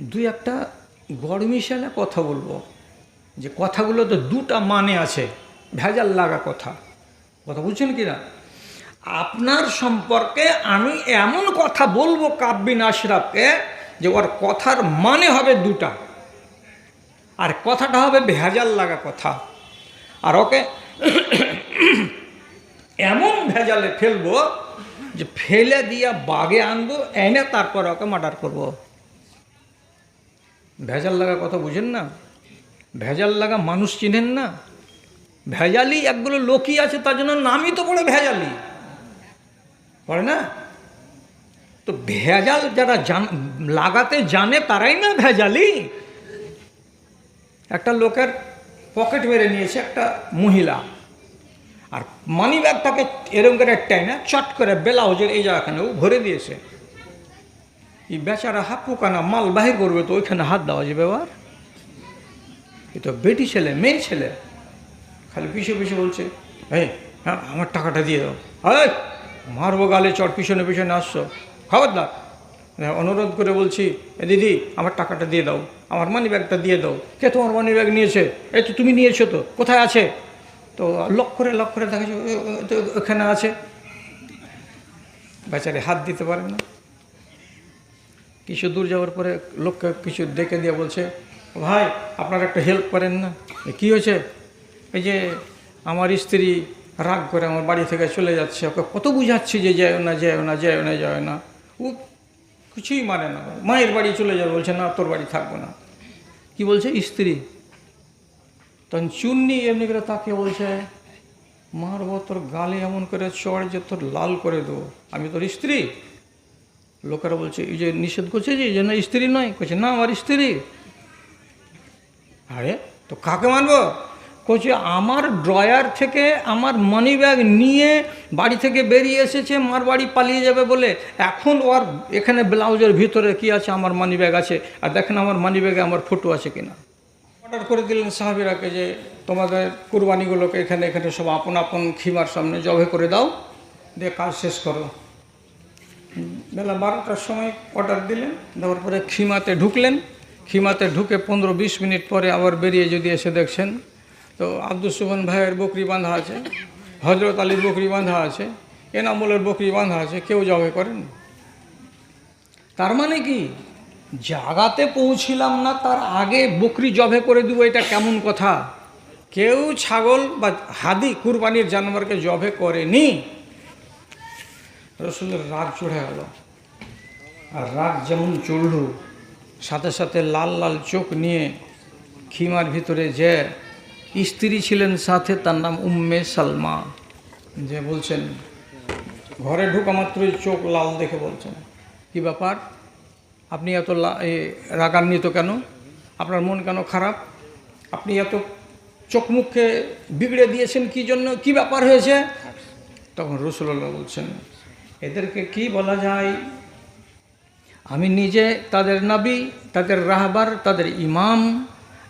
দুই একটা গরমিশালে কথা বলব। যে কথাগুলো তো দুটা মানে আছে, ভেজাল লাগা কথা। কথা বুঝছেন কি না আপনার সম্পর্কে আমি এমন কথা বলব কাব্বিন আশরাফকে যে ওর কথার মানে হবে দুটা। আর কথাটা হবে ভেজাল লাগা কথা। আর ওকে এমন ভেজালে ফেলব যে ফেলে দিয়া বাগে আনব, এনে তারপর ওকে মার্ডার করব। ভেজাল লাগা কথা বুঝেন না? ভেজাল লাগা মানুষ চিনেন না? ভেজালি একগুলো লোকই আছে, তার জন্য নামই তো পড়ে ভেজালি। পড়ে না? তো ভেজাল যারা জান, লাগাতে জানে তারাই না ভেজালি। একটা লোকের পকেট মেরে নিয়েছে একটা মহিলা। আর মানি ব্যাগটাকে এরকম করে টেনে চট করে ব্লাউজের এই জায়গাখানে ও ভরে দিয়েছে। এই বেচারা হাত পোকানা মাল বাহির করবে তো ওইখানে হাত দেওয়া যাবে আবার? এ তো বেটি ছেলে মেয়ে ছেলে। খালি পিছু পিছু বলছে এই হ্যাঁ আমার টাকাটা দিয়ে দাও। এই মারবো গালে চট পিছনে পিছনে আসছো। খবরদার। হ্যাঁ, অনুরোধ করে বলছি এ দিদি আমার টাকাটা দিয়ে দাও আমার মানি ব্যাগটা দিয়ে দাও। কে তোমার মানি ব্যাগ নিয়েছে? এই তো তুমি নিয়েছো তো কোথায় আছে? তো লক করে লক করে দেখা ওখানে আছে। বেচারে হাত দিতে পারে না। কিছু দূর যাওয়ার পরে লোককে কিছু ডেকে দিয়ে বলছে, ভাই, আপনারা একটা হেল্প করেন না। কি হয়েছে? এই যে, আমার স্ত্রী রাগ করে আমার বাড়ি থেকে চলে যাচ্ছে। ওকে কত বুঝাচ্ছি যে যায় না যায় না যায় না যায় না। ও কিছুই মানে না। মায়ের বাড়ি চলে যাবে, বলছে, না, তোর বাড়ি থাকব না। কি বলছে স্ত্রী? তখন চুন্নি এমনি করে তাকে বলছে, মারবো তোর গালে এমন করে চড় যে তোর লাল করে দেবো। আমি তোর স্ত্রী? লোকেরা বলছে, এই যে নিষেধ করছে যে, এই জন্য স্ত্রী নয়। করছে না, আমার স্ত্রী। আরে, তো কাকে মানবো? কচ্ছে আমার ড্রয়ার থেকে আমার মানি ব্যাগ নিয়ে বাড়ি থেকে বেরিয়ে এসেছে, মার বাড়ি পালিয়ে যাবে বলে। এখন ওর এখানে ব্লাউজের ভিতরে কি আছে? আমার মানি ব্যাগ আছে। আর দেখেন আমার মানি ব্যাগে আমার ফটো আছে কিনা? অর্ডার করে দিলেন সাহাবিরাকে যে, তোমাদের কুরবানিগুলোকে এখানে এখানে সব আপন আপন খিমার সামনে জবে করে দাও। দিয়ে কাজ শেষ করো। বেলা বারোটার সময় অর্ডার দিলেন, দেওয়ার পরে খিমাতে ঢুকলেন। খিমাতে ঢুকে পনেরো বিশ মিনিট পরে আবার বেরিয়ে যদি এসে দেখছেন, তো আব্দুল সুবন ভাইয়ের বকরি বাঁধা আছে, হজরত আলীর বকরি বাঁধা আছে, এনামুলের বকরি বাঁধা আছে, কেউ জবে করেন? তার মানে কি? জাগাতে পৌঁছিলাম না, তার আগে বকরি জবে করে দিব, এটা কেমন কথা? কেউ ছাগল বা হাদি কুরবানির জানোয়ারকে জবে করেনি। রসুলের রাগ চড়ে গেল। আর রাগ যেমন চড়ল, সাথে সাথে লাল লাল চোখ নিয়ে খিমার ভিতরে যে স্ত্রী ছিলেন সাথে তার নাম উম্মে সালমা, যে বলছেন, ঘরে ঢুকা মাত্রই চোখ লাল দেখে বলছেন। কি ব্যাপার? আপনি এত রাগান্বিত কেন? আপনার মন কেন খারাপ? আপনি এত চোখ মুখে বিগড়ে দিয়েছেন কি জন্য? কি ব্যাপার হয়েছে? তখন রসুল্লাহ বলছেন এদেরকে কি বলা যায়? আমি নিজে তাদের নাবি, তাদের রাহবার, তাদের ইমাম।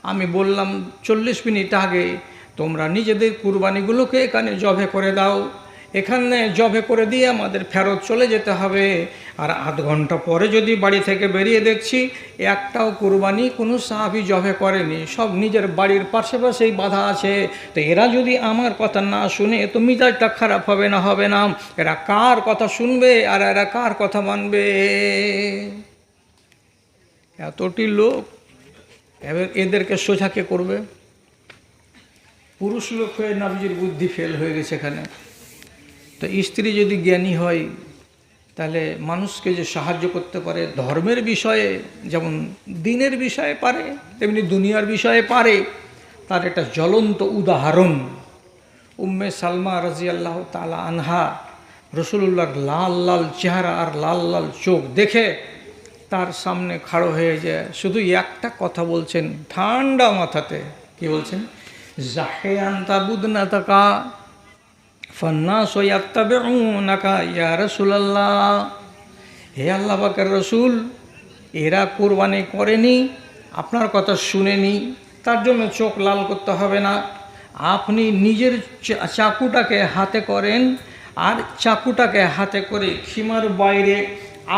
আমি বললাম, চল্লিশ মিনিট আগে তোমরা নিজেদের কুরবানিগুলোকে এখানে জবে করে দাও। এখানে জবে করে দিয়ে আমাদের ফেরত চলে যেতে হবে। আর আধ ঘণ্টা পরে যদি বাড়ি থেকে বেরিয়ে দেখছি, একটাও কুরবানি কোনো সাহাবি জবে করেনি। সব নিজের বাড়ির পাশে পাশেই বাধা আছে। তো এরা যদি আমার কথা না শুনে তো মিজাজটা খারাপ হবে না হবে না। এরা কার কথা শুনবে আর এরা কার কথা মানবে? এতটি লোক, এবার এদেরকে সোজাকে করবে? পুরুষ লোক হয়ে নাবিজির বুদ্ধি ফেল হয়ে গেছে এখানে। তো স্ত্রী যদি জ্ঞানী হয়, তাহলে মানুষকে যে সাহায্য করতে পারে, ধর্মের বিষয়ে যেমন দিনের বিষয়ে পারে, তেমনি দুনিয়ার বিষয়ে পারে, তার একটা জ্বলন্ত উদাহরণ। উম্মে সালমা রাজি আল্লাহ তালা আনহা রসুল্লাহর লাল লাল চেহারা আর লাল লাল চোখ দেখে তার সামনে খাড়ো হয়ে যায় শুধু একটা কথা বলছেন, ঠান্ডা মাথাতে। কি বলছেন? জাহে আন্তা বুদনা তাকা ফন্নাস ইয়াত্তাবিউনাকা, ইয়া রসুলাল্লাহ। হে আল্লাহ বাকের রসুল, এরা কোরবানি করেনি, আপনার কথা শুনেনি, তার জন্য চোখ লাল করতে হবে না। আপনি নিজের চাকুটাকে হাতে করেন, আর চাকুটাকে হাতে করে খিমার বাইরে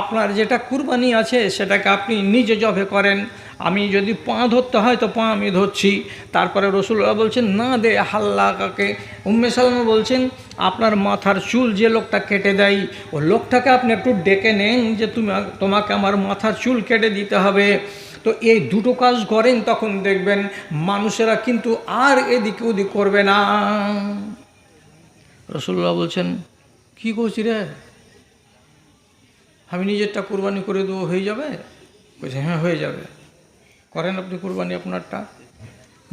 আপনার যেটা কুরবানি আছে, সেটাকে আপনি নিজে জবে করেন। আমি যদি পা ধরতে হয়, তো পা আমি ধরছি। তারপরে রসুল্লাহ বলছেন, না দে হাল্লা কাকে। উম্মে সালামা বলছেন, আপনার মাথার চুল যে লোকটা কেটে দেয়, ও লোকটাকে আপনি একটু ডেকে নেন যে তুমি, তোমাকে আমার মাথার চুল কেটে দিতে হবে। তো এই দুটো কাজ করেন, তখন দেখবেন মানুষেরা কিন্তু আর এদিক ওদিক করবে না। রসুল্লাহ বলছেন, কী করছি রে? আমি নিজেরটা কোরবানি করে দেবো, হয়ে যাবে? বলছে হ্যাঁ হয়ে যাবে। করেন আপনি কোরবানি আপনারটা।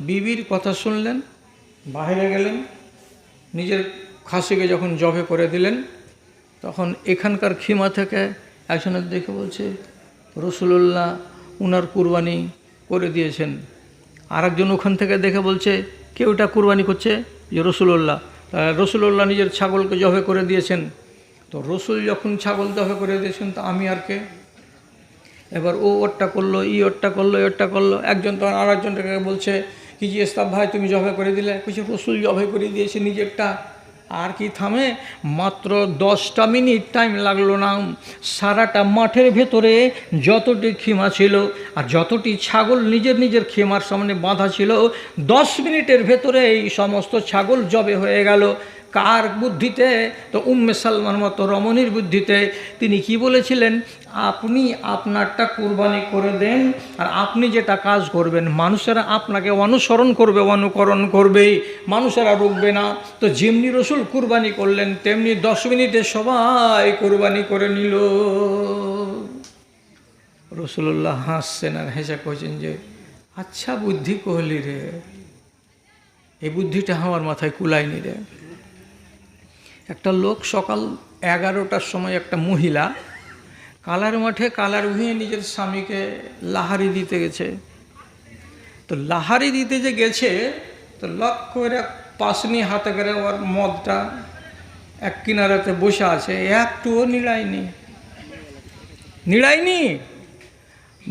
বিবির কথা শুনলেন বাইরে গেলেন, নিজের খাসিকে যখন জবে করে দিলেন, তখন এখানকার খিমা থেকে একজনের দেখে বলছে রসুল্লাহ উনার কুরবানি করে দিয়েছেন। আর একজন ওখান থেকে দেখে বলছে কেউটা কুরবানি করছে? যে রসুল্লাহ রসুল্লাহ নিজের ছাগলকে জবে করে দিয়েছেন। তো রসুল যখন ছাগল জবে করে দিয়েছেন, তো আমি আর কে? এবার ও ওরটা করল, ই ওরটা করল ওরটা করল, একজন তখন আর একজনটাকে বলছে, কি যে ইস্তাব ভাই, তুমি জবে করে দিলে? কিছু রসুল জবে করে দিয়েছে নিজেরটা। আর কি থামে? মাত্র দশটা মিনিট টাইম লাগল না। সারাটা মাঠের ভেতরে যতটি খিমা ছিল আর যতটি ছাগল নিজের নিজের খেমার সামনে বাঁধা ছিল, দশ মিনিটের ভেতরে এই সমস্ত ছাগল জবে হয়ে গেল। কার বুদ্ধিতে? তো উম্মে সালমান মতো রমণীর বুদ্ধিতে তিনি কি বলেছিলেন? আপনি আপনারটা কুরবানি করে দেন আর আপনি যেটা কাজ করবেন, মানুষেরা আপনাকে অনুসরণ করবে, অনুকরণ করবে, মানুষেরা রুখবে না। তো যেমনি রসুল কুরবানি করলেন, তেমনি দশ মিনিটে সবাই কুরবানি করে নিল। রসুল্লাহ হাসছেন আর হেসে কইছেন যে আচ্ছা বুদ্ধি কহলি রে, এই বুদ্ধিটা আমার মাথায় কুলায়নি রে। একটা লোক সকাল এগারোটার সময় একটা মহিলা কালার মাঠে কালার ভুঁয়ে নিজের স্বামীকে লাহারি দিতে গেছে। তো লাহারি দিতে যে গেছে, তো লক্ষ্য করে পাশনি হাতে করে ওর মদটা এক কিনারাতে বসে আছে। একটুও নিড়ায়নি নিড়ায়নি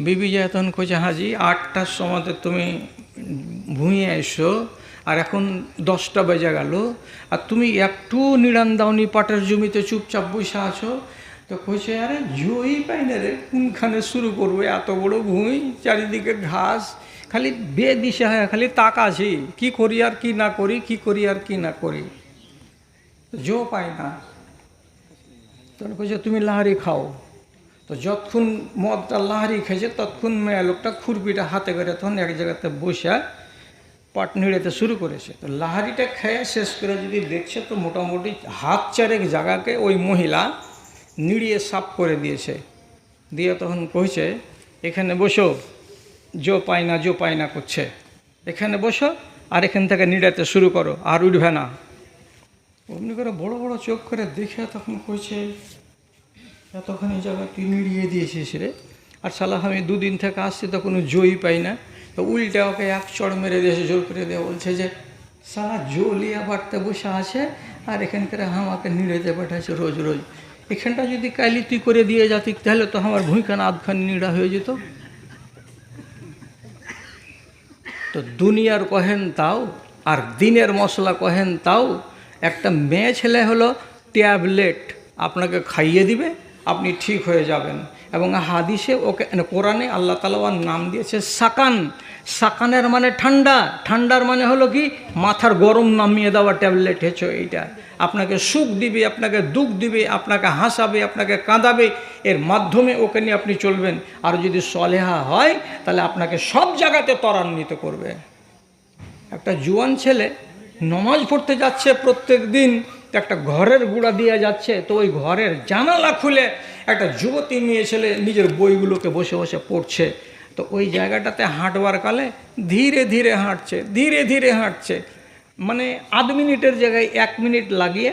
বিবি যে কইছে হাজি আটটার সময়তে তুমি ভুঁয়ে এসো। আর এখন দশটা বেজে গেল। আর তুমি একটু নিড়ান দাওনি, পাটের জমিতে চুপচাপ বসে আছো। তো কইছে, আরে জয়ই পাই না রে, কোনখানে শুরু করব? এত বড় ভুঁই চারিদিকে ঘাস, খালি বে দিশে হয় খালি তাকাছি। কি করি আর কি না করি, কি করি আর কি না করি? জো পাই না। তখন কইছে, তুমি লাহারি খাও। তো যতক্ষণ মদটা লাহারি খেয়েছে, ততক্ষণ মেয়ে লোকটা খুরপিটা হাতে করে তখন এক জায়গাতে বসে পাট নিড়েতে শুরু করেছে। তো লাহারিটা খেয়ে শেষ করে যদি দেখছে, তো মোটামুটি হাত চারেক জায়গাকে ওই মহিলা নিড়িয়ে সাফ করে দিয়েছে। দিয়ে তখন কইছে, এখানে বসো, জো পাই না, জো পাই না করছে। এখানে বসো আর এখান থেকে নিড়াতে শুরু করো, আর উঠবে না। অমনি করে বড় বড় চোখ করে দেখে তখন কইছে, এতখানি জায়গা তুই নিড়িয়ে দিয়েছিস রে। আর সালা আমি দুদিন থেকে আসছি, তো কোনো জয়ই পাই না। তো উল্টে ওকে এক চড় মেরে দিয়েছে জোর করে দিয়ে বলছে যে, সালা জলিয়া বাড়তে বসে আছে, আর এখানকার আমাকে নিড়েতে পাঠাচ্ছে রোজ রোজ। এখানটা যদি কালি তুই করে দিয়ে যাতি তাহলে তো আমার ভূমিখানা আধখান নিড়া হয়ে যেত। তো দুনিয়ার কহেন তাও, আর দিনের মশলা কহেন তাও, একটা মেয়ে ছেলে হলো ট্যাবলেট, আপনাকে খাইয়ে দিবে, আপনি ঠিক হয়ে যাবেন। এবং হাদিসে ওকে কোরআনে আল্লাহ তালার নাম দিয়েছে সাকান। সাকানের মানে ঠান্ডা। ঠান্ডার মানে হলো কি? মাথার গরম নামিয়ে দেওয়া ট্যাবলেট হেছো এইটা। আপনাকে সুখ দিবে, আপনাকে দুঃখ দিবে, আপনাকে হাসাবে, আপনাকে কাঁদাবে। এর মাধ্যমে ওকে নিয়ে আপনি চলবেন। আর যদি সলেহা হয়, তাহলে আপনাকে সব জায়গাতে ত্বরান্বিত করবে। একটা জুয়ান ছেলে নমাজ পড়তে যাচ্ছে প্রত্যেক দিন তো একটা ঘরের গুঁড়া দিয়ে যাচ্ছে, তো ওই ঘরের জানালা খুলে একটা যুবতী মেয়ে ছেলে নিজের বইগুলোকে বসে বসে পড়ছে। তো ওই জায়গাটাতে হাঁটবার কালে ধীরে ধীরে হাঁটছে, ধীরে ধীরে হাঁটছে। মানে আধ মিনিটের জায়গায় এক মিনিট লাগিয়ে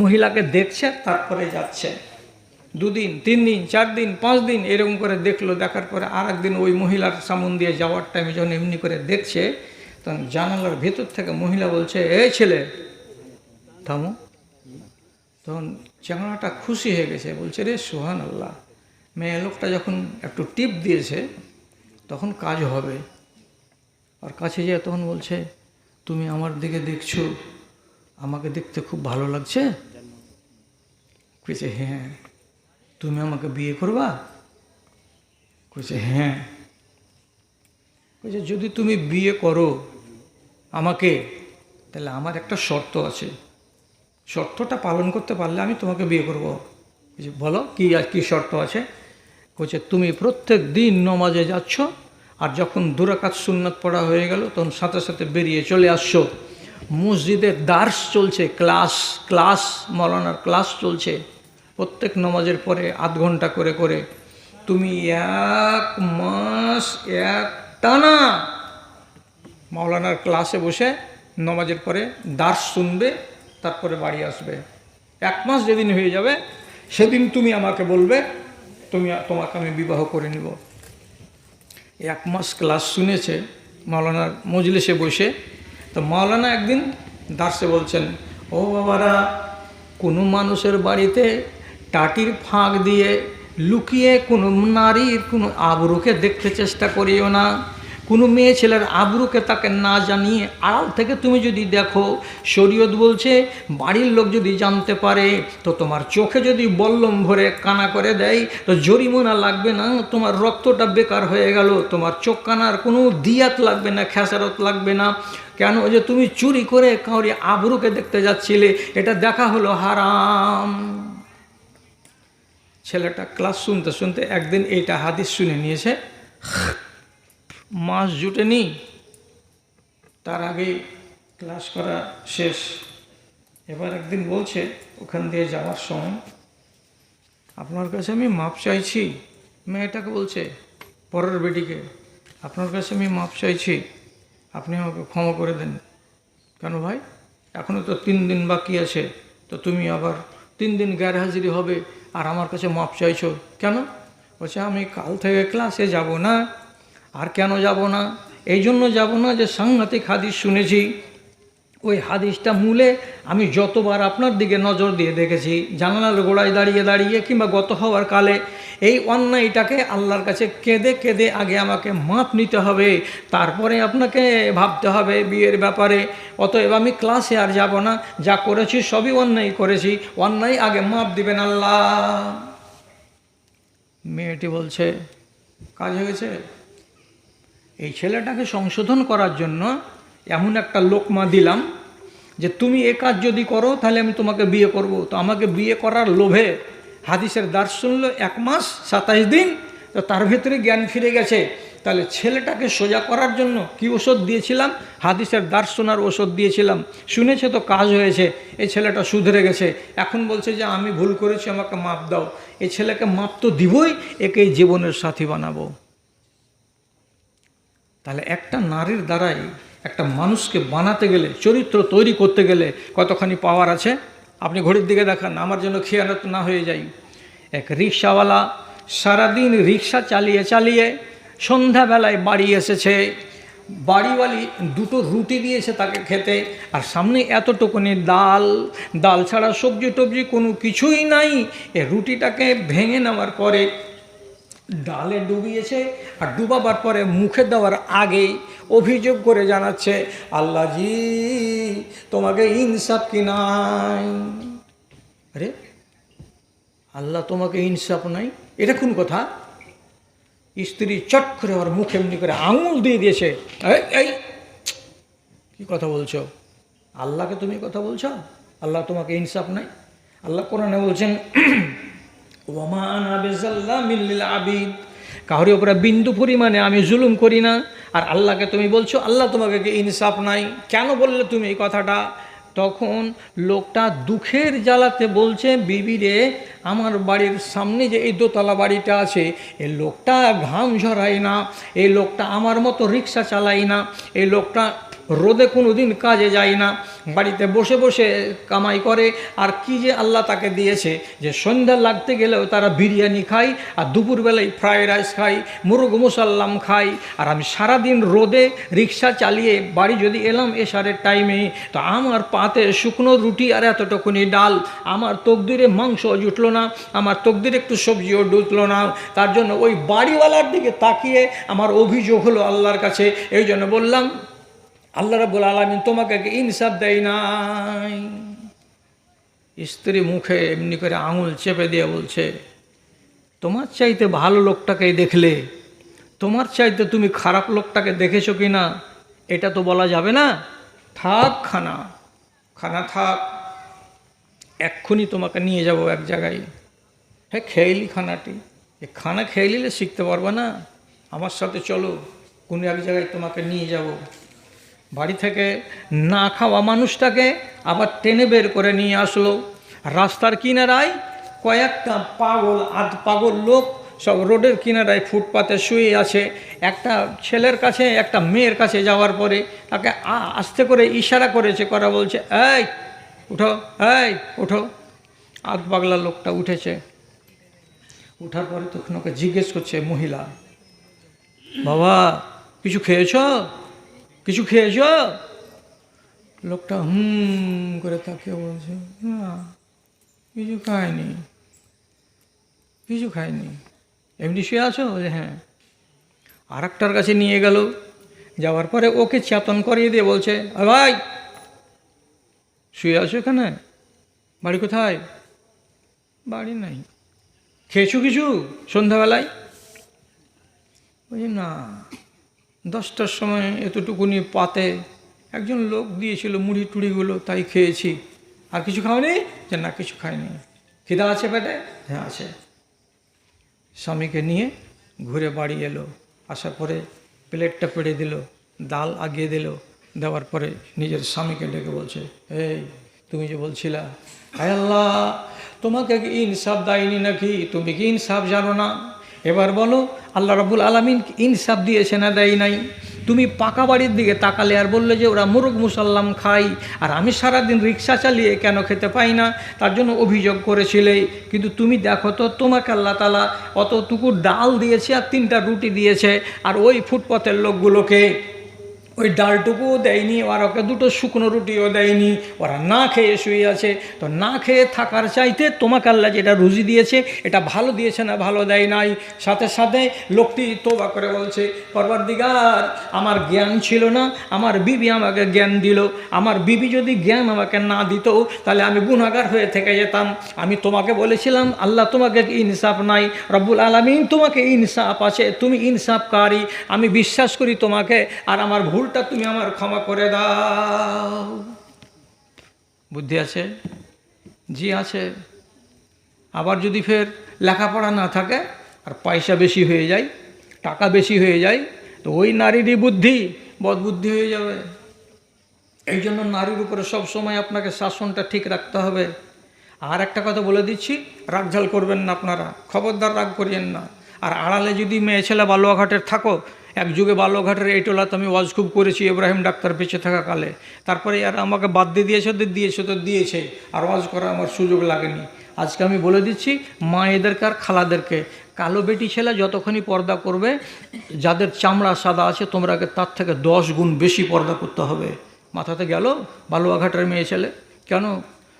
মহিলাকে দেখছে, তারপরে যাচ্ছে। দুদিন, তিন দিন, চার দিন, পাঁচ দিন এরকম করে দেখল, দেখার পরে আর একদিন ওই মহিলার সামন দিয়ে যাওয়ার টাইমে যখন এমনি করে দেখছে, তখন জানালার ভেতর থেকে মহিলা বলছে, এই ছেলে থামো তখন চাঙাটা খুশি হয়ে গেছে, বলছে, রে সোহান আল্লাহ মেয়ে লোকটা যখন একটু টিপ দিয়েছে, তখন কাজ হবে। আর কাছে যেয়ে তখন বলছে, তুমি আমার দিকে দেখছ, আমাকে দেখতে খুব ভালো লাগছে? কেছে হ্যাঁ। তুমি আমাকে বিয়ে করবা? কইছে হ্যাঁ। কইছে, যদি তুমি বিয়ে করো আমাকে, তাহলে আমার একটা শর্ত আছে। শর্তটা পালন করতে পারলে আমি তোমাকে বিয়ে করব। বলো, কি আর কী শর্ত আছে? বলছে, তুমি প্রত্যেক দিন নমাজে যাচ্ছ আর যখন দুরাকাত সুন্নত পড়া হয়ে গেল, তখন সাথে সাথে বেরিয়ে চলে আসছো। মসজিদে দার্স চলছে, ক্লাস ক্লাস, মৌলানার ক্লাস চলছে। প্রত্যেক নমাজের পরে আধ ঘণ্টা করে করে। তুমি এক মাস, এক টানা মাওলানার ক্লাসে বসে নমাজের পরে দাস শুনবে তারপরে বাড়ি আসবে। এক মাস যেদিন হয়ে যাবে, সেদিন তুমি আমাকে বলবে, তুমি, তোমাকে আমি বিবাহ করে নিব। এক মাস ক্লাস শুনেছে মাওলানার মজলিসে বসে। তো মাওলানা একদিন দার্সে বলছেন, ও বাবারা, কোনো মানুষের বাড়িতে টাটির ফাঁক দিয়ে লুকিয়ে কোনো নারীর কোনো আবরুকে দেখতে চেষ্টা করিও না। কোনো মেয়ে ছেলের আবরুকে তাকে না জানিয়ে আড়াল থেকে তুমি যদি দেখো, শরীয়ত বলছে, বাড়ির লোক যদি জানতে পারে, তো তোমার চোখে যদি বল্লম ভরে কানা করে দেয়, তো জরিমানা লাগবে না, তোমার রক্তটা বেকার হয়ে গেল, তোমার চোখ কানার কোনো দিয়াত লাগবে না, খেসারত লাগবে না। কেন যে তুমি চুরি করে কাউরি আবরুকে দেখতে যাচ্ছিলে, এটা দেখা হলো হারাম। ছেলেটা ক্লাস শুনতে শুনতে একদিন এইটা হাদিস শুনে নিয়েছে মাস জুটেনি, তার আগে ক্লাস করা শেষ। এবার একদিন বলছে, ওখান দিয়ে যাওয়ার সময় আপনার কাছে আমি মাপ চাইছি। মেয়েটাকে বলছে, পরের বেটিকে, আপনার কাছে আমি মাপ চাইছি, আপনি আমাকে ক্ষমা করে দেন। কেন ভাই? এখনও তো তিন দিন বাকি আছে, তো তুমি আবার তিন দিন গ্যারহাজিরি হবে, আর আমার কাছে মাপ চাইছো কেন? বলছে, আমি কাল থেকে ক্লাসে যাব না। আর কেন যাব না? এই জন্য যাব না যে সাংঘাতিক হাদিস শুনেছি। ওই হাদিসটা মূলে আমি যতবার আপনার দিকে নজর দিয়ে দেখেছি, জানালার গোড়ায় দাঁড়িয়ে দাঁড়িয়ে কিংবা গত হওয়ার কালে, এই অন্যায়টাকে আল্লাহর কাছে কেঁদে কেঁদে আগে আমাকে মাপ নিতে হবে, তারপরে আপনাকে ভাবতে হবে বিয়ের ব্যাপারে। অতএব আমি ক্লাসে আর যাব না, যা করেছি সবই অন্যায় করেছি, অন্যায় আগে মাপ দিবেন আল্লাহ। মেয়েটি বলছে, কাজ হয়ে গেছে? এই ছেলেটাকে সংশোধন করার জন্য এমন একটা লোকমা দিলাম যে তুমি এ কাজ যদি করো, তাহলে আমি তোমাকে বিয়ে করব। তো আমাকে বিয়ে করার লোভে হাদিসের দাস শুনলো, এক মাস সাতাইশ দিন, তো তার ভেতরে জ্ঞান ফিরে গেছে। তাহলে ছেলেটাকে সোজা করার জন্য কি ওষুধ দিয়েছিলাম? হাদিসের দাস শোনার ওষুধ দিয়েছিলাম। শুনেছে তো কাজ হয়েছে, এই ছেলেটা সুধরে গেছে। এখন বলছে যে আমি ভুল করেছি, আমাকে মাপ দাও। এই ছেলেকে মাপ তো দিবই একে জীবনের সাথী বানাবো। তাহলে একটা নারীর দ্বারাই একটা মানুষকে বানাতে গেলে, চরিত্র তৈরি করতে গেলে কতখানি পাওয়ার আছে? আপনি ঘড়ির দিকে দেখান, আমার জন্য খেয়ানত না হয়ে যাই। এক রিক্সাওয়ালা সারাদিন রিক্সা চালিয়ে চালিয়ে সন্ধ্যাবেলায় বাড়ি এসেছে। বাড়িওয়ালি দুটো রুটি দিয়েছে তাকে খেতে, আর সামনে এতটুকুনি ডাল ডাল ছাড়া সবজি টবজি কোনো কিছুই নাই। এ রুটিটাকে ভেঙে নেওয়ার পরে ডালে ডুবিয়েছে আর ডুবাবার পরে মুখে দেওয়ার আগেই অভিযোগ করে জানাচ্ছে, আল্লাহজি, তোমাকে ইনসাফ কি নাই? আরে, আল্লাহ তোমাকে ইনসাফ নাই? এটা কোন কথা? স্ত্রী চট করে ওর মুখে এমনি করে আঙুল দিয়ে দিয়েছে। এই কি কথা বলছো? আল্লাহকে তুমি কথা বলছো? আল্লাহ তোমাকে ইনসাফ নাই? আল্লাহ কোরআনে বলছেন আবিদ। কাহরি ওপরে বিন্দু পরিমাণে আমি জুলুম করি না। আর আল্লাহকে তুমি বলছো, আল্লাহ তোমাকে কি ইনসাফ নাই? কেন বললে তুমি এই কথাটা? তখন লোকটা দুঃখের জ্বালাতে বলছে বিবিরে আমার বাড়ির সামনে যে এই দোতলা বাড়িটা আছে, এই লোকটা ঘাম ঝরায় না, এই লোকটা আমার মতো রিক্সা চালায় না, এই লোকটা রোদে কোনো দিন কাজে যায় না। বাড়িতে বসে বসে কামাই করে। আর কি যে আল্লাহ তাকে দিয়েছে যে সন্ধ্যা লাগতে গেলেও তারা বিরিয়ানি খায় আর দুপুরবেলায় ফ্রায়েড রাইস খাই মুরগ মুসাল্লাম খাই আর আমি সারাদিন রোদে রিক্সা চালিয়ে বাড়ি যদি এলাম এসারের টাইমে, তো আমার পাতে শুকনো রুটি আর এতটুকুনি ডাল। আমার তকদিরে মাংস জুটলো না, আমার তকদিরে একটু সবজিও ডুতলো না। তার জন্য ওই বাড়িওয়ালার দিকে তাকিয়ে আমার অভিযোগ হলো আল্লাহর কাছে। এই জন্য বললাম আল্লাহ রাবুল আলমিন তোমাকে ইনসাফ দেয় নাই? স্ত্রী মুখে এমনি করে আঙুল চেপে দিয়ে বলছে, তোমার চাইতে ভালো লোকটাকে দেখলে, তোমার চাইতে তুমি খারাপ লোকটাকে দেখেছ কি না, এটা তো বলা যাবে না? থাক খানা খানা থাক, এক্ষুনি তোমাকে নিয়ে যাব এক জায়গায়। হ্যাঁ খেয়েলি খানাটি, এ খানা খেয়ে নিলে শিখতে পারবে না। আমার সাথে চলো, কোনো এক জায়গায় তোমাকে নিয়ে যাব। বাড়ি থেকে না খাওয়া মানুষটাকে আবার টেনে বের করে নিয়ে আসলো। রাস্তার কিনারায় কয়েকটা পাগল, আধ পাগল লোক সব রোডের কিনারায় ফুটপাতে শুয়ে আছে। একটা ছেলের কাছে, একটা মেয়ের কাছে যাওয়ার পরে তাকে আস্তে করে ইশারা করেছে, করা বলছে, এই, উঠো এই, উঠো। আধ পাগলা লোকটা উঠেছে। উঠার পরে তখন ওকে জিজ্ঞেস করছে, মহিলা, বাবা, কিছু খেয়েছ? কিছু খেয়েছ? লোকটা হুম করে তাকে বলছে, না, কিছু খায়নি কিছু খায়নি এমনি শুয়ে আছো? হ্যাঁ। আর একটার কাছে নিয়ে গেল। যাওয়ার পরে ওকে চেতন করিয়ে দিয়ে বলছে, "আ ভাই, শুয়ে আছো এখানে? বাড়ি কোথায়? বাড়ি নাই। খেয়েছো কিছু সন্ধ্যাবেলায়? বলছি, না। দশটার সময় এতটুকুনি পাতে একজন লোক দিয়েছিল মুড়ি টুড়িগুলো, তাই খেয়েছি। আর কিছু খাওনি? যে না, কিছু খাইনি। খিদা আছে পেটে? হ্যাঁ আছে। স্বামীকে নিয়ে ঘুরে বাড়ি এলো। আসার পরে প্লেটটা পেড়ে দিল, ডাল আগিয়ে দিল, দেওয়ার পরে নিজের স্বামীকে ডেকে বলছে, এই, তুমি যে বলছিলা আল্লাহ, তোমাকে কি ইনসাফ দেয়নি নাকি? তুমি কি ইনসাফ জানো না? এবার বলো, আল্লাহ রাবুল আলমিন ইনসাফ দিয়েছে না দেয় নাই? তুমি পাকা বাড়ির দিকে তাকালে আর বললে যে ওরা মুরগ মুসাল্লাম খাই আর আমি সারাদিন রিক্সা চালিয়ে কেন খেতে পাই না? তার জন্য অভিযোগ করেছিলে। কিন্তু তুমি দেখো তো, তোমাকে আল্লাহ তালা অতটুকু ডাল দিয়েছে আর তিনটা রুটি দিয়েছে, আর ওই ফুটপথের লোকগুলোকে ওই ডালটুকুও দেয়নি, আর ওকে দুটো শুকনো রুটিও দেয়নি। ওরা না খেয়ে শুয়ে আছে। তো না খেয়ে থাকার চাইতে তোমাকে আল্লাহ যেটা রুজি দিয়েছে, এটা ভালো দিয়েছে না ভালো দেয় নাই। সাথে সাথে লোকটি তোবা করে বলছে করবার দিগার আমার জ্ঞান ছিল না, আমার বিবি আমাকে জ্ঞান দিল। আমার বিবি যদি জ্ঞান আমাকে না দিত, তাহলে আমি গুণাগার হয়ে থেকে যেতাম। আমি তোমাকে বলেছিলাম, আল্লাহ তোমাকে ইনসাফ নাই। রব্বুল আলমিন তোমাকে ইনসাফ আছে, তুমি ইনসাফকারী। আমি বিশ্বাস করি তোমাকে, আর আমার ভুলটা তুমি আমার ক্ষমা করে দাও। বুদ্ধি আছে? জি আছে। আবার যদি ফের লেখাপড়া না থাকে, আর পয়সা বেশি হয়ে যায়, টাকা বেশি হয়ে যায়, তো ওই নারীরই বুদ্ধি বদবুদ্ধি হয়ে যাবে। এই জন্য নারীর উপরে সব সময় আপনাকে শাসনটা ঠিক রাখতে হবে। আর একটা কথা বলে দিচ্ছি, রাগঝাল করবেন না আপনারা। খবরদার রাগ করিয়েন না। আর আড়ালে যদি মেয়ে ছেলে বালুয়াঘাটের থাকো এক যুগে বালুয়াঘাটের এই টোলাতে আমি ওয়াজ খুব করেছি, ইব্রাহিম ডাক্তার বেঁচে থাকা কালে তারপরে আর আমাকে বাদ দিয়ে দিয়েছে ওদের দিয়েছে, তো দিয়েছে। আর ওয়াজ করার আমার সুযোগ লাগেনি। আজকে আমি বলে দিচ্ছি, মায়েদেরকে আর খালাদেরকে, কালো বেটি ছেলে যতক্ষণই পর্দা করবে, যাদের চামড়া সাদা আছে, তোমরা আগে তার থেকে দশ গুণ বেশি পর্দা করতে হবে। মাথাতে গেল, বালুয়াঘাটের মেয়ে ছেলে। কেন?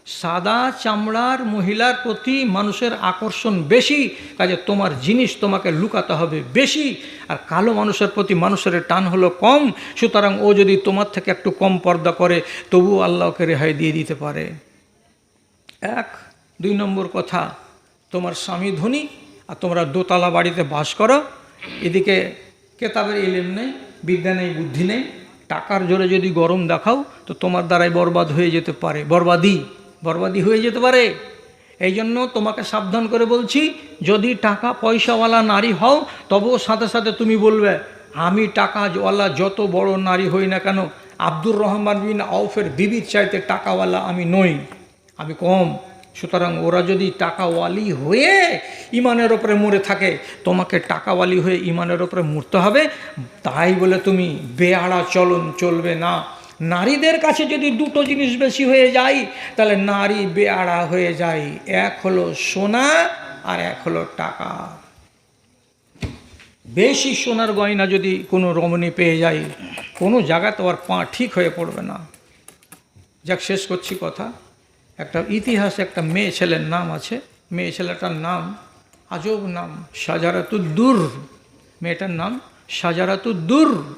সাদা চামড়ার মহিলার প্রতি মানুষের আকর্ষণ বেশি, কাজে তোমার জিনিস তোমাকে লুকাতে হবে বেশি, আর কালো মানুষের প্রতি মানুষের টান হলো কম, সুতরাং ও যদি তোমার থেকে একটু কম পর্দা করে তবু আল্লাহকে রেহাই দিয়ে দিতে পারে। এক, দুই নম্বর কথা, তোমার স্বামী ধনী, আর তোমরা দোতলা বাড়িতে বাস করো। এদিকে কেতাবের ইলেম নেই, বিদ্যা নেই, বুদ্ধি নেই। টাকার জোরে যদি গরম দেখাও, তো তোমার দ্বারাই বরবাদ হয়ে যেতে পারে, বরবাদি। বরবাদি হয়ে যেতে পারে। এই জন্য তোমাকে সাবধান করে বলছি, যদি টাকা পয়সাওয়ালা নারী হও, তবুও সাথে সাথে তুমি বলবে, আমি টাকাওয়ালা যত বড় নারী হই না কেন, আব্দুর রহমান বিন আউফের বিবির চাইতে টাকাওয়ালা আমি নই, আমি কম। সুতরাং ওরা যদি টাকাওয়ালি হয়ে ইমানের ওপরে মরে থাকে, তোমাকে টাকাওয়ালি হয়ে ইমানের ওপরে মরতে হবে। তাই বলে তুমি, বেয়াড়া চলন চলবে না। নারীদের কাছে যদি দুটো জিনিস বেশি হয়ে যায়, তাহলে নারী বেয়াড়া হয়ে যায়। এক হলো সোনা আর এক হলো টাকা। বেশি সোনার গয়না যদি কোনো রমণী পেয়ে যায়, কোনো জায়গাতে ওর পা ঠিক হয়ে পড়বে না। যাক, শেষ করছি কথা। একটা ইতিহাসে একটা মেয়ে ছেলের নাম আছে। মেয়ে ছেলেটার নাম আজব নাম, সাজারাতুদ্দুর। মেয়েটার নাম সাজারাতুদ্দুর।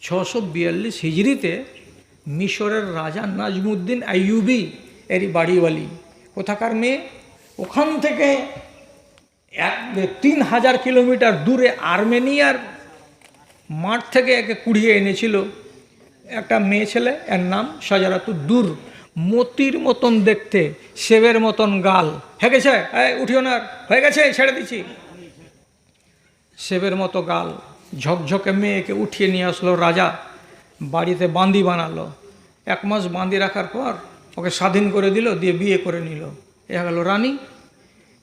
ছশো বিয়াল্লিশ হিজড়িতে মিশরের রাজা নাজমুদ্দিন আইয়ুবি, এরই বাড়িওয়ালি। কোথাকার মেয়ে? ওখান থেকে এক, তিন হাজার কিলোমিটার দূরে আর্মেনিয়ার মাঠ থেকে একে কুড়িয়ে এনেছিল। একটা মেয়ে ছেলে, এর নাম সাজারাতু দূর মতির মতন দেখতে, সেবের মতন গাল। হয়ে গেছে? এই, উঠিও না। হয়ে গেছে? ছেড়ে দিচ্ছি। সেবের মতো গাল। ঝকঝকে মেয়েকে উঠিয়ে নিয়ে আসলো রাজা। বাড়িতে বান্দি বানালো। এক মাস বান্দি রাখার পর ওকে স্বাধীন করে দিল, দিয়ে বিয়ে করে নিল। এ গেল রানী।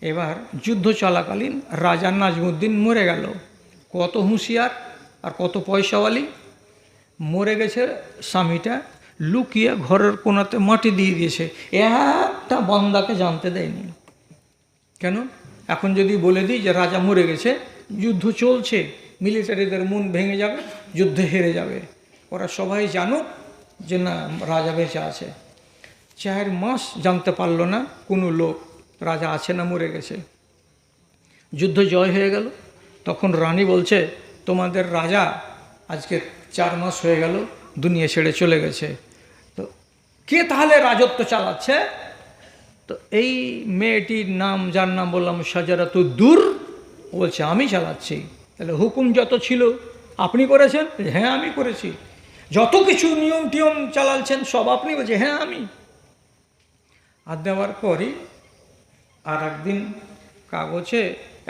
এবার যুদ্ধ চলাকালীন রাজা নাজমুদ্দিন মরে গেল। কত হুঁশিয়ার আর কত পয়সাওয়ালি। মরে গেছে স্বামীটা লুকিয়ে ঘরের কোনাতে মাটি দিয়ে দিয়েছে। একটা বান্দাকে জানতে দেয়নি। কেন? এখন যদি বলে দিই যে রাজা মরে গেছে, যুদ্ধ চলছে, মিলিটারিদের মন ভেঙে যাবে, যুদ্ধে হেরে যাবে। ওরা সবাই জানুক যে না, রাজা বেঁচে আছে। চার মাস জানতে পারল না কোনো লোক রাজা আছে না মরে গেছে। যুদ্ধ জয় হয়ে গেল। তখন রানী বলছে, তোমাদের রাজা আজকে চার মাস হয়ে গেল, দুনিয়া ছেড়ে চলে গেছে। তো কে তাহলে রাজত্ব চালাচ্ছে? তো এই মেয়েটির নাম, যার নাম বললাম সাজারাতু দূর বলছে, আমি চালাচ্ছি। তাহলে হুকুম যত ছিল, আপনি করেছেন? হ্যাঁ আমি করেছি। যত কিছু নিয়ম টিয়ম চালাচ্ছেন সব আপনি বলছে হ্যাঁ আমি। আর দেওয়ার পরই আর একদিন কাগজে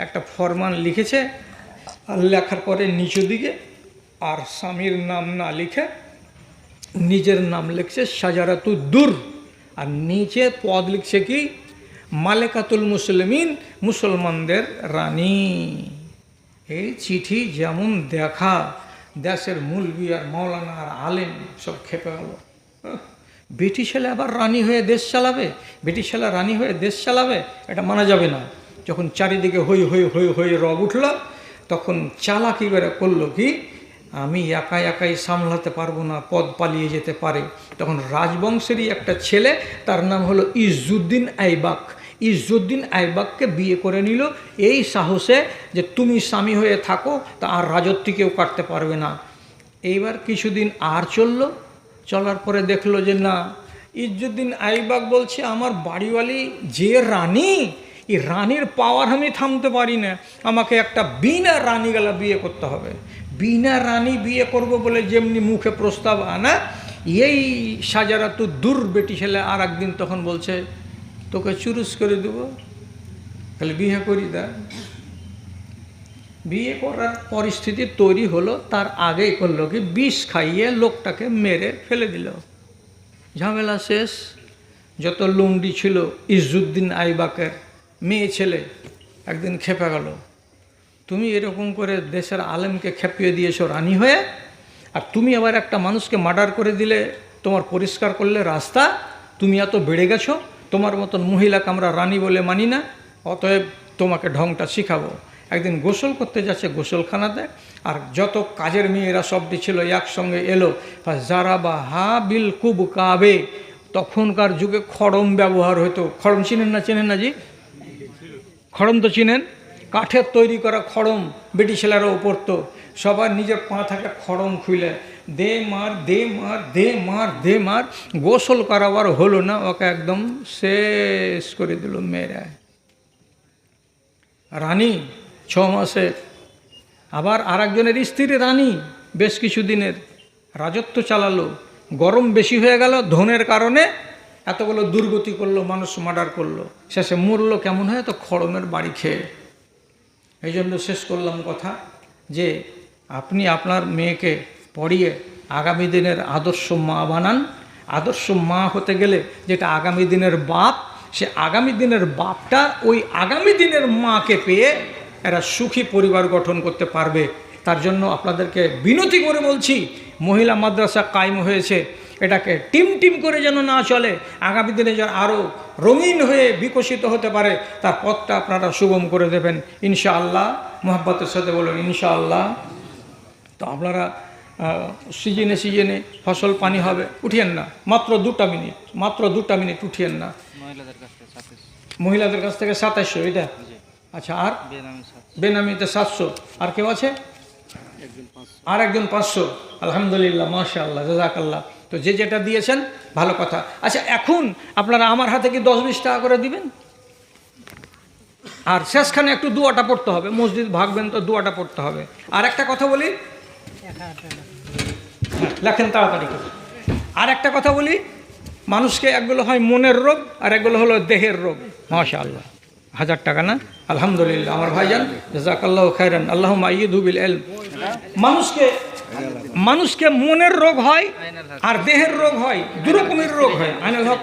একটা ফরমান লিখেছে, আর লেখার পরে নিচু দিকে আর স্বামীর নাম না লিখে নিজের নাম লিখছে সাজারাতু দূর আর নিচে পদ লিখছে কি? মালেকাতুল মুসলিমিন, মুসলমানদের রানী। এই চিঠি যেমন দেখা দেশের মুলবি আর মৌলানা আর আলেম সব খেপে গেল। বেটি আবার রানী হয়ে দেশ চালাবে? বেটি ছেলে রানী হয়ে দেশ চালাবে? এটা মানা যাবে না। যখন চারিদিকে হই হই হই হই রব উঠল, তখন চালাকি করে করল কি, আমি একাই একাই সামলাতে পারব না পদ পালিয়ে যেতে পারে। তখন রাজবংশেরই একটা ছেলে, তার নাম হলো ইজুদ্দিন আইবাক। ইজুদ্দিন আইবাককে বিয়ে করে নিল। এই সাহসে যে তুমি স্বামী হয়ে থাকো, তা আর রাজত্ব কেউ কাটতে পারবে না। এইবার কিছুদিন আর চলল। চলার পরে দেখল যে না, ইজ্জুদ্দিন আইবাক বলছে, আমার বাড়িওয়ালি যে রানী, এই রানীর পাওয়ার আমি থামতে পারি না। আমাকে একটা বিনা রানী গেলা বিয়ে করতে হবে। বিনা রানী বিয়ে করব বলে যেমনি মুখে প্রস্তাব আনা, এই সাজারা তো দূর বেটি ছেলে আর একদিন তখন বলছে তোকে চুরুস করে দেবো। তাহলে বিয়ে করি দা। বিয়ে করার পরিস্থিতি তৈরি হলো, তার আগেই করল কি বিষ খাইয়ে লোকটাকে মেরে ফেলে দিল। ঝামেলা শেষ। যত লুন্ডি ছিল ইজুদ্দিন আইবাকের মেয়ে ছেলে একদিন খেপে গেল। তুমি এরকম করে দেশের আলেমকে খেপিয়ে দিয়েছ রানী হয়ে, আর তুমি আবার একটা মানুষকে মার্ডার করে দিলে, তোমার পরিষ্কার করলে রাস্তা, তুমি এত বেড়ে গেছো তোমার মতন মহিলাকে আমরা রানী বলে মানি না, অতএব তোমাকে ঢংটা শিখাবো। একদিন গোসল করতে যাচ্ছে গোসলখানাতে আর যত কাজের মেয়েরা সবটি ছিল একসঙ্গে এলো যারা বা হা বিল কুব কাবে, তখনকার যুগে খড়ম ব্যবহার হতো। খড়ম চিনেন না, চেনেন না জি? খড়ম তো চিনেন? কাঠের তৈরি করা খড়ম বেটি ছেলেরাও পড়তো সবার নিজের পা থাকে খড়ম খুলে দে মার দে মার দে মার দে মার। গোসল করাবার হলো না, ওকে একদম শেষ করে দিল মেয়েরা রানী, ছ মাসের। আবার আর একজনের স্ত্রী রানী, বেশ কিছু দিনের রাজত্ব চালালো। গরম বেশি হয়ে গেল, ধনের কারণে এতগুলো দুর্গতি করল, মানুষ মার্ডার করল। শেষে মরলো কেমন হয় তো খড়মের বাড়ি খেয়ে। এই জন্য শেষ করলাম কথা যে, আপনি আপনার মেয়েকে পড়িয়ে আগামী দিনের আদর্শ মা বানান। আদর্শ মা হতে গেলে যেটা আগামী দিনের বাপ, সে আগামী দিনের বাপটা ওই আগামী দিনের মাকে পেয়ে এরা সুখী পরিবার গঠন করতে পারবে। তার জন্য আপনাদেরকে বিনতি করে বলছি, মহিলা মাদ্রাসা কায়েম হয়েছে। এটাকে টিম টিম করে যেন না চলে। আগামী দিনে যেন আরও রঙিন হয়ে বিকশিত হতে পারে, তার পথটা আপনারা সুগম করে দেবেন। ইনশাআল্লাহ, মোহাব্বতের সাথে বলুন ইনশাআল্লাহ। তো আপনারা সিজনে সিজনে ফসল পানি হবে উঠিয়েন না। মাত্র দুটা মিনিট মাত্র দুটা মিনিট উঠিয়েন না। মহিলাদের কাছ থেকে সাতাশশো এটা আচ্ছা আর? বেনামিতে সাতশো। আর কেউ আছে? আর একজন পাঁচশো। আলহামদুলিল্লাহ মাশা আল্লাহ জাজাকাল্লাহ। তো যে যেটা দিয়েছেন ভালো কথা। আচ্ছা এখন আপনারা আমার হাতে কি দশ বিশ টাকা করে দিবেন? আর শেষখানে একটু দুয়াটা পড়তে হবে। মসজিদ ভাগবেন তো দুয়াটা পড়তে হবে। আর একটা কথা বলি লেখেন তাড়াতাড়ি করে। আর একটা কথা বলি, মানুষকে একগুলো হয় মনের রোগ, আর একগুলো হলো দেহের রোগ। মাশা আল্লাহ হাজার টাকা না? আলহামদুলিল্লাহ, আমার ভাইজান জাজাকাল্লাহ খাইরান আল্লাহ মাইদুবিল এল মানুষকে মানুষকে মনের রোগ হয়, আর দেহের রোগ হয় দু রকমের রোগ হয়। আইনাল হক।